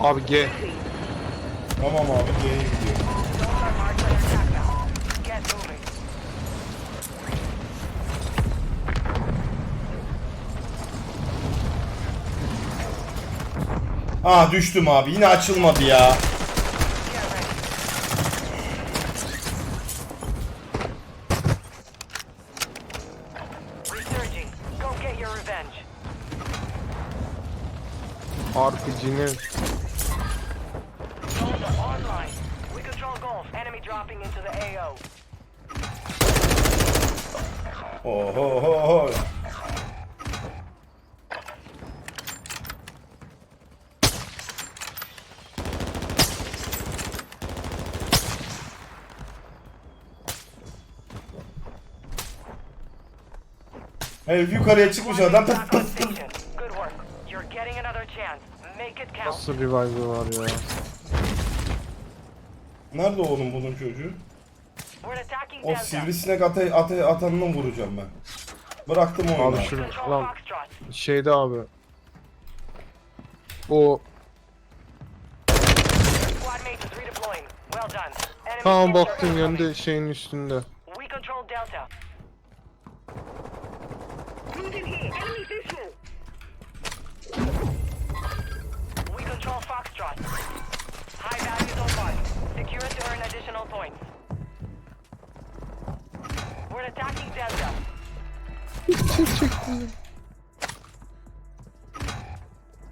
Abi G. Tamam abi G'ye gidiyor. Zones are marked by attack now. Get moving. Aa düştüm abi. Yine açılmadı ya. RPG'nin dropping into the AO. Oho ho ho. Herif yukarıya çıkmış adam pıt pıt pıt. nasıl revive'ı var ya? Nerede oğlum bunun çocuğu? O sivrisinek ata, ata, atanını vuracağım ben. Bıraktım onu. Abi ben. şu Control lan şeyde abi. O Squad mate is redeploying. Well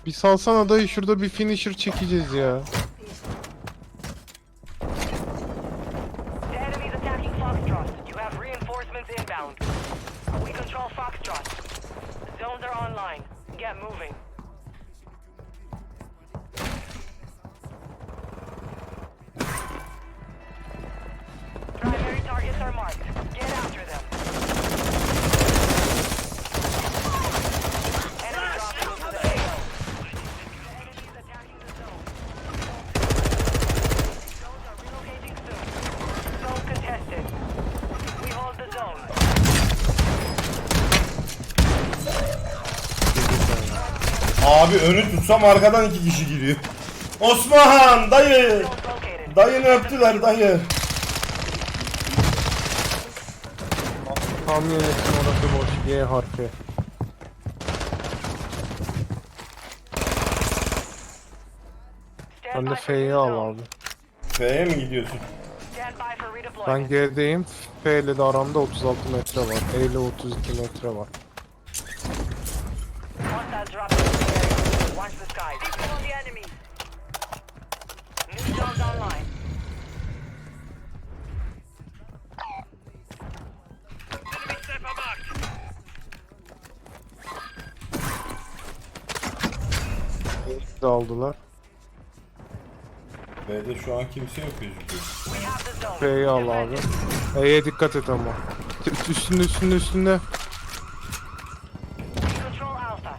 Bir salsana dayı şurada bir finisher çekeceğiz ya. The enemy's attacking Foxtrot. You have reinforcements inbound. We control Foxtrot. Zones are online. Get moving. Abi önü tutsam arkadan iki kişi giriyor. Osman dayı. Dayını öptüler dayı. Tam yönetim orası boş. G harfi. Ben de F'yi al abi. F'ye mi gidiyorsun? Ben. G'deyim. F ile de aramda 36 metre var. E ile 32 metre var. De aldılar. B'de şu an kimse yok gözüküyor. F'yi al abi. E'ye dikkat et ama. Üstünde üstünde üstünde. We control Alpha.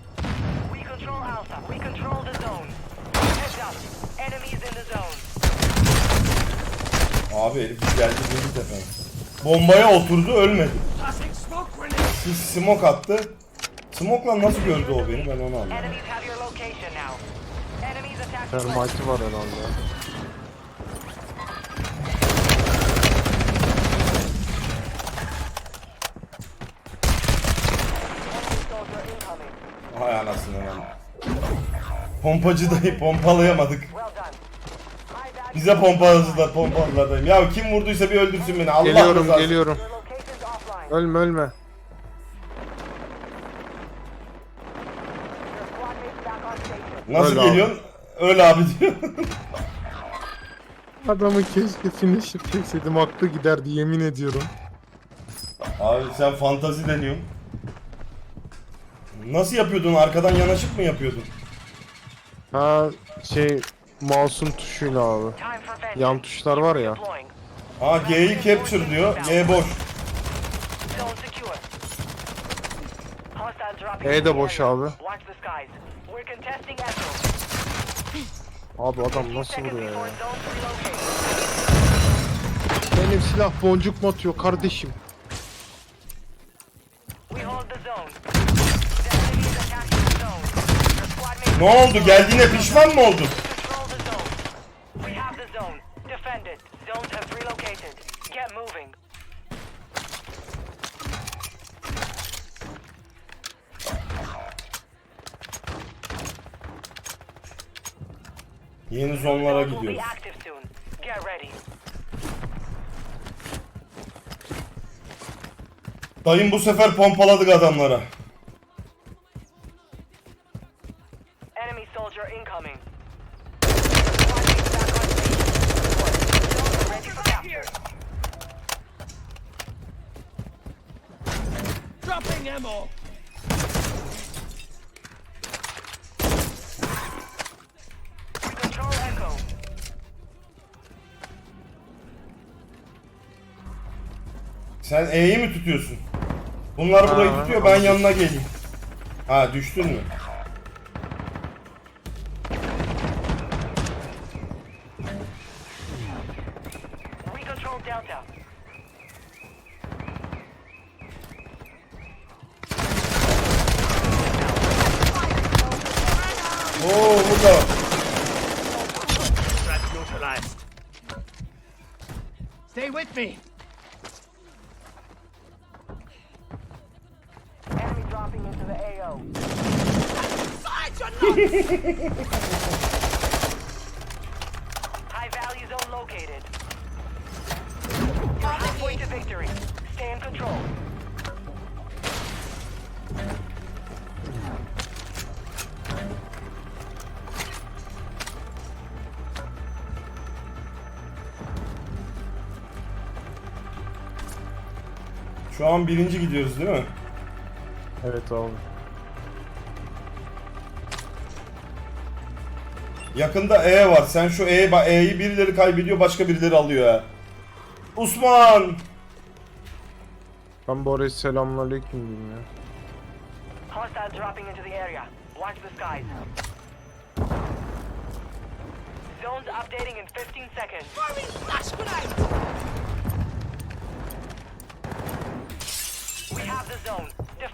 We control Alpha. We control the zone. Heads up. Enemies in the zone. Abi herif geldi dedi defa. Bombaya oturdu ölmedi. Siz smoke attı. Smoke'la nasıl gördü o beni ben onu attacking. Termite var herhalde. Hay anasını lan. Pompacı dayı pompalayamadık. Bize pompaladılar pompaladılar dayım. Ya kim vurduysa bir öldürsün beni. Allah Geliyorum rızası. geliyorum. Ölme ölme. Nasıl Öl abi. geliyorsun? Öl abi diyor. Adamı keşke finisher çekseydim aklı giderdi yemin ediyorum. abi sen fantazi deniyorsun. Nasıl yapıyordun? Arkadan yanaşıp mı yapıyordun? Ha şey mouse'un tuşuyla abi. Yan tuşlar var ya. Ha G'yi capture diyor. G boş. E de boş abi. Abi adam nasıl vuruyor ya? Benim silah boncuk mu atıyor kardeşim? Ne oldu? Geldiğine pişman mı oldun? Get moving. Soon. Get ready. Dayım bu sefer pompaladık adamlara. Enemy soldier Sen E'yi mi tutuyorsun? Bunlar burayı tutuyor ben yanına geleyim. Ha düştün mü? We control High value zone located. You're halfway to victory. Stay in control. Şu an birinci gidiyoruz değil mi? Evet abi. Yakında E var. Sen şu E'yi E'yi birileri kaybediyor başka birileri alıyor ha. Osman! Ben bu araya selamünaleyküm diyeyim ya. Hostile dropping into the area. Watch the skies. Zones updating in 15 seconds. Throwing flash grenade!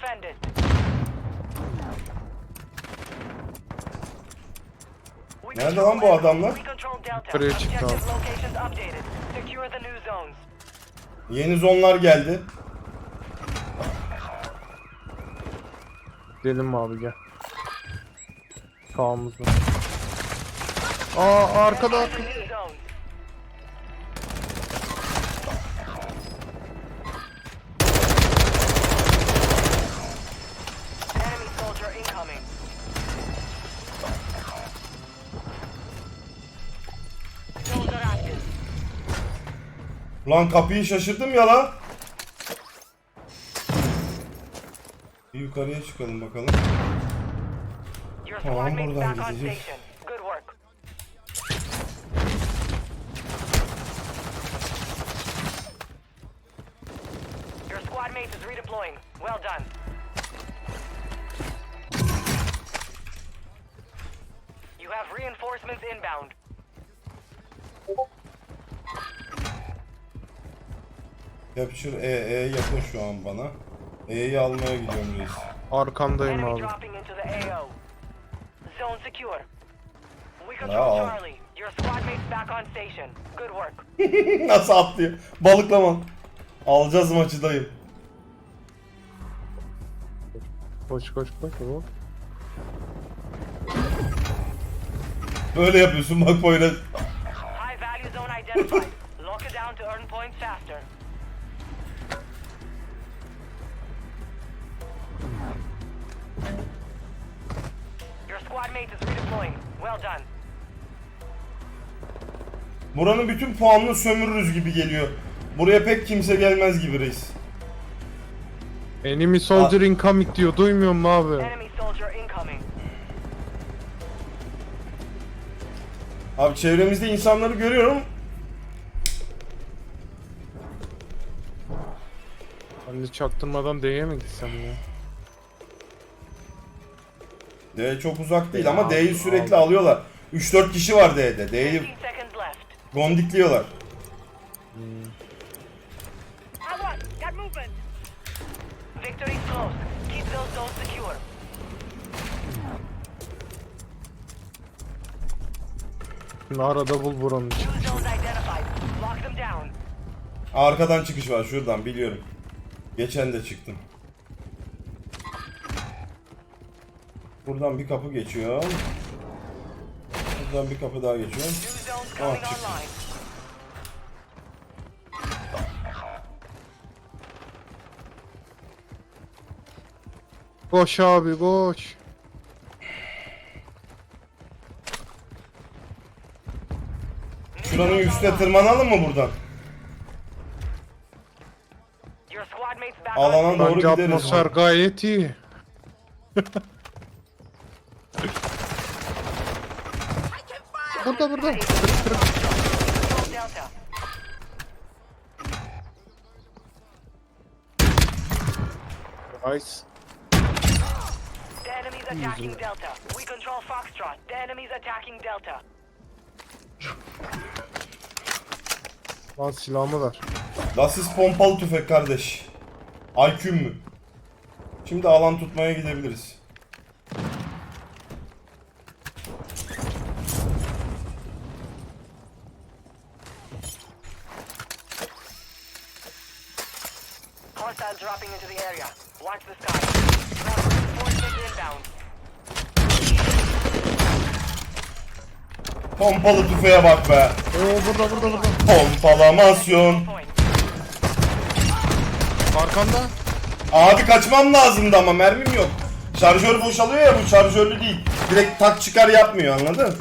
Zone. Defend it. We Nerede control lan bu adamlar? Yukarıya çıktı abi. Yeni zonlar geldi. Gidelim abi gel. Sağımızda. Aa arkada arkada. Lan kapıyı şaşırdım ya la. Bir yukarıya çıkalım bakalım. Tamam, buradan gideceğiz. Well done. You have reinforcements inbound. Capture E, E yakın şu an bana. E'yi almaya gidiyorum reis. Arkandayım Enemy abi. dropping into the AO. Zone secure. We Wow. control Charlie. Your squad mates back on station. Good work. Nasıl atlıyor? Balıklama. Alacağız maçı dayım. Koş koş koş. hop. Böyle yapıyorsun bak Poyraz. High value zone identified. Lock it down to earn points faster. Squad mate is redeploying. Well done. Buranın bütün puanını sömürürüz gibi geliyor. Buraya pek kimse gelmez gibi reis. Enemy soldier incoming diyor. Duymuyor musun abi? Enemy soldier incoming. Abi çevremizde insanları görüyorum. De çaktırmadan D'ye mi gitsem ya? D çok uzak değil ama D'yi sürekli alıyorlar. 3-4 kişi var D'de. D'yi 15 seconds left. gondikliyorlar. Victory's close. Keep those zones secure. Şimdi arada bul buranın için. Arkadan çıkış var şuradan biliyorum. Geçen de çıktım. Buradan bir kapı geçiyor. Buradan bir kapı daha zones coming çıktı. Koş abi koş. Şuranın üstüne tırmanalım mı buradan? Alana doğru Bence gideriz. atmosfer gayet iyi. burada burada. Delta. Nice. The enemy's attacking Delta. We control Foxtrot. The enemy's attacking Delta. Lan silahımı ver. Lasis pompalı tüfek kardeş. IQ mü? Şimdi alan tutmaya gidebiliriz. Hostiles dropping into the area. Watch the sky. İnbound. Pompalı tüfeğe bak be. Oo burada burada burada. Pompalamasyon. Arkanda. Abi kaçmam lazımdı ama mermim yok. Şarjör boşalıyor ya bu şarjörlü değil. Direkt tak çıkar yapmıyor anladın?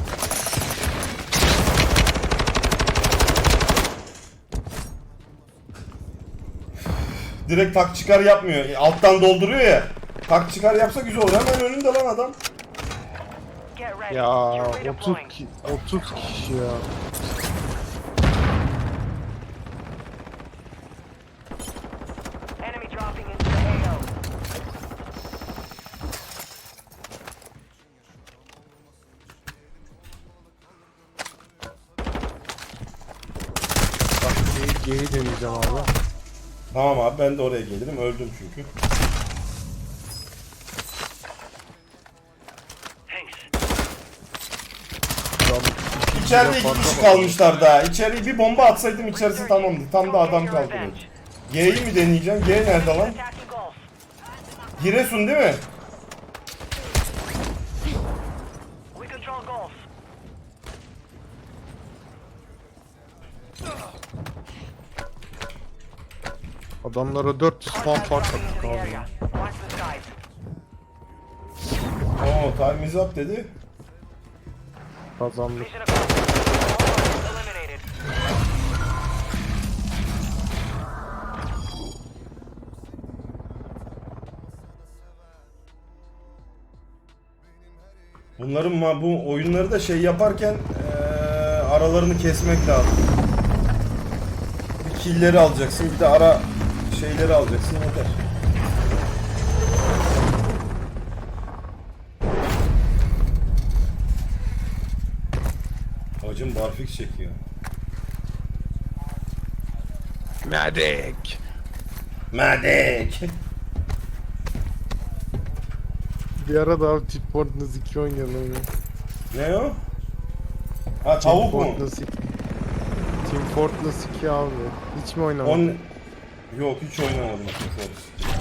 Direkt tak çıkar yapmıyor. Alttan dolduruyor ya. Tak çıkar yapsa güzel olur. Hemen önünde lan adam. Ya You're 30 redeploying. ki 30 kişi ya. Bak geri, deneyeceğim abi. Tamam abi ben de oraya gelirim. Öldüm çünkü. İçeride iki kişi kalmışlar daha. İçeriye bir bomba atsaydım içerisi tamamdı. Tam da adam kaldı. G'yi mi deneyeceğim? G nerede lan? Giresun değil mi? We control Gulf. Adamlara 400 puan fark attık abi. Oo time is up dedi. Kazandık. Mission accomplished. All hostiles eliminated. Bunların ma- bu oyunları da şey yaparken eee, aralarını kesmek lazım. Bir killleri alacaksın, bir de ara şeyleri alacaksın yeter. Hacım barfix çekiyor. Medek. Medek. Bir ara da abi Team Fortress 2 oynayalım ya. Ne o? Ha tavuk Team mu? Fortress 2. Team Fortress 2 abi. Hiç mi oynamadın? On... Yok hiç oynamadım. Team Fortress.